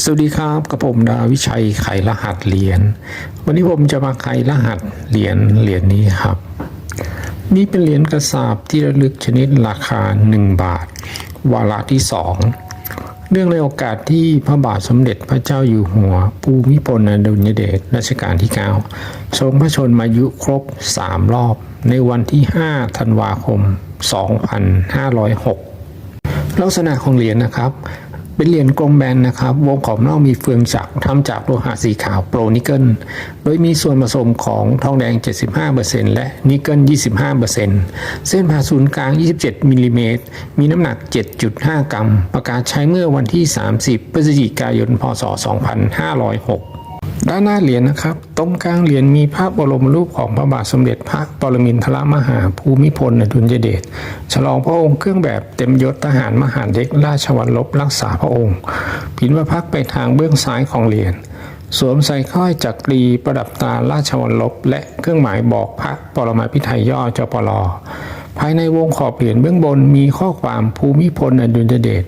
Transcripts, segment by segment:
สวัสดีครับกับผมดาวิชัยไขรหัสเหรียญวันนี้ผมจะมาไขรหัสเหรียญเหรียญนี้ครับ นี่เป็นเหรียญกระสาบที่ระลึกชนิดราคา 1 บาท วาระที่ 2 เนื่องในโอกาสที่พระบาทสมเด็จพระเจ้าอยู่หัว ภูมิพลอดุลยเดชรัชกาลที่9ทรงพระชนมายุครบ 3 รอบ ในวันที่ 5 ธันวาคม 2506 ลักษณะของเหรียญนะครับ เป็นเหรียญกลมแบนนะครับ วงขอบนอกมีเฟืองจักรทำจากโลหะสีขาวโปรนิกเกิล โดยมีส่วนผสมของทองแดง 75%และนิกเกิล 25%เส้นผ่าศูนย์กลาง 27มิลลิเมตร มีน้ำหนัก 7.5 กรัม ประกาศใช้เมื่อวันที่ 30 พฤศจิกายน พศ 2506 ด้านหน้าเหรียญนะครับ ตรงกลางเหรียญมีภาพบรมรูปของพระบาทสมเด็จพระปรมินทรมหาภูมิพลอดุลยเดช ฉลองพระองค์เครื่องแบบเต็มยศทหารมหาดเล็กราชวัลลบรักษาพระองค์ผินพระพักไปทางเบื้องซ้ายของเหรียญ สวมใส่ข้อยจักรีประดับตาราชวัลลบ และเครื่องหมายบอกพระปรมาภิไธยย่อจปลภายในวงขอบเหรียญเบื้องบนมีข้อความภูมิพลอดุลยเดช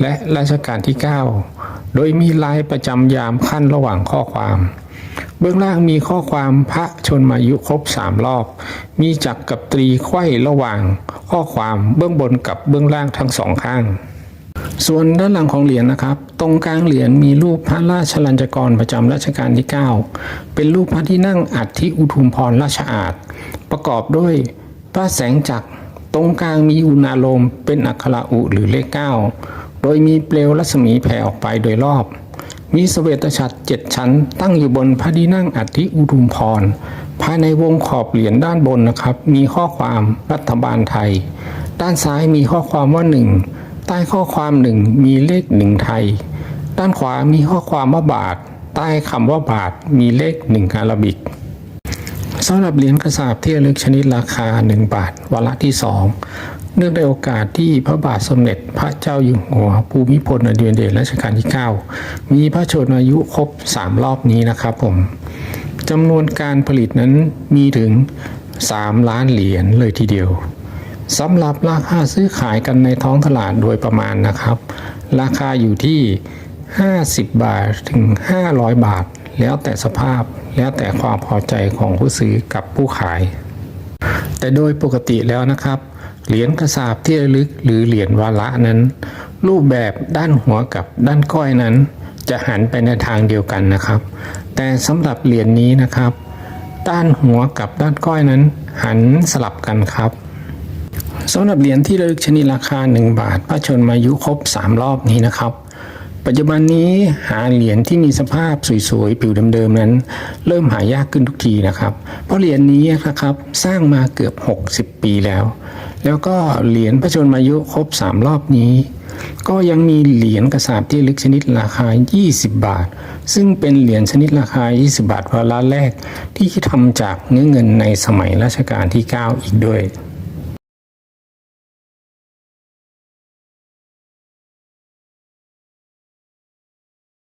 และรัชกาลที่ 9 โดยมีลายประจำยามขั้นระหว่างข้อความ เบื้องล่างมีข้อความพระชนมายุครบสามรอบ มีจักรกับตรีไขว้ระหว่าง ข้อความเบื้องบนกับเบื้องล่างทั้งสองข้าง ส่วนด้านหลังของเหรียญนะครับ ตรงกลางเหรียญมีรูปพระราชลัญจกรประจำรัชกาลที่ 9 เป็นรูปพระที่นั่งอัฐิอุทุมพรราชอาณประกอบด้วยพระแสงจักรตรงกลางมีอุณาโลมเป็นอักขระอุหรือเลข9โดยมีเปลวรัศมีแผ่ออกไปโดยรอบ มีสเสวตฉัตรเจ็ดชั้น ตั้งอยู่บนพระที่นั่งอัฐิอุทุมพร ภายในวงขอบเหรียญด้านบนนะครับ มีข้อความรัฐบาลไทย ด้านซ้ายมีข้อความว่าหนึ่งใต้ข้อความหนึ่งมีเลขหนึ่งไทย ด้านขวามีข้อความว่าบาท ใต้คำว่าบาทมีเลขหนึ่งอาราบิกสำหรับเหรียญกระสาบที่ระลึกชนิดราคา 1 บาทวาระที่ 2 เนื่องในโอกาสที่พระบาทสมเด็จพระเจ้าอยู่หัวภูมิพลอดุลยเดชรัชกาลที่ 9 มีพระชนมายุครบ 3 รอบนี้นะครับผมจำนวนการผลิตนั้นมีถึง 3 ล้านเหรียญเลยทีเดียวสำหรับราคาซื้อขายกันในท้องตลาดโดยประมาณนะครับ ราคาอยู่ที่ 50 บาทถึง 500 บาท แล้วแต่สภาพแล้วแต่ความพอใจของผู้ซื้อกับผู้ขาย แต่โดยปกติแล้วนะครับ เหรียญกระสาบที่ระลึกหรือเหรียญวาระนั้น รูปแบบด้านหัวกับด้านก้อยนั้น จะหันไปในทางเดียวกันนะครับ แต่สำหรับเหรียญนี้นะครับ ด้านหัวกับด้านก้อยนั้น หันสลับกันครับสำหรับเหรียญที่ระลึกชนิดราคา 1 บาทพระชนมายุครบ 3 รอบนี้นะครับ ปัจจุบันนี้หาเหรียญที่มีสภาพสวยๆผิวเดิมๆนั้น เริ่มหายากขึ้นทุกทีนะครับ เพราะเหรียญนี้นะครับสร้างมาเกือบ 60 ปีแล้วแล้วก็เหรียญพระชนมายุครบ 3 รอบนี้ ก็ยังมีเหรียญกระสาบที่ลึกชนิดราคา 20 บาท ซึ่งเป็นเหรียญชนิดราคา 20 บาทวาระแรกที่ทำจากเนื้อเงินในสมัยรัชกาลที่ 9 อีกด้วย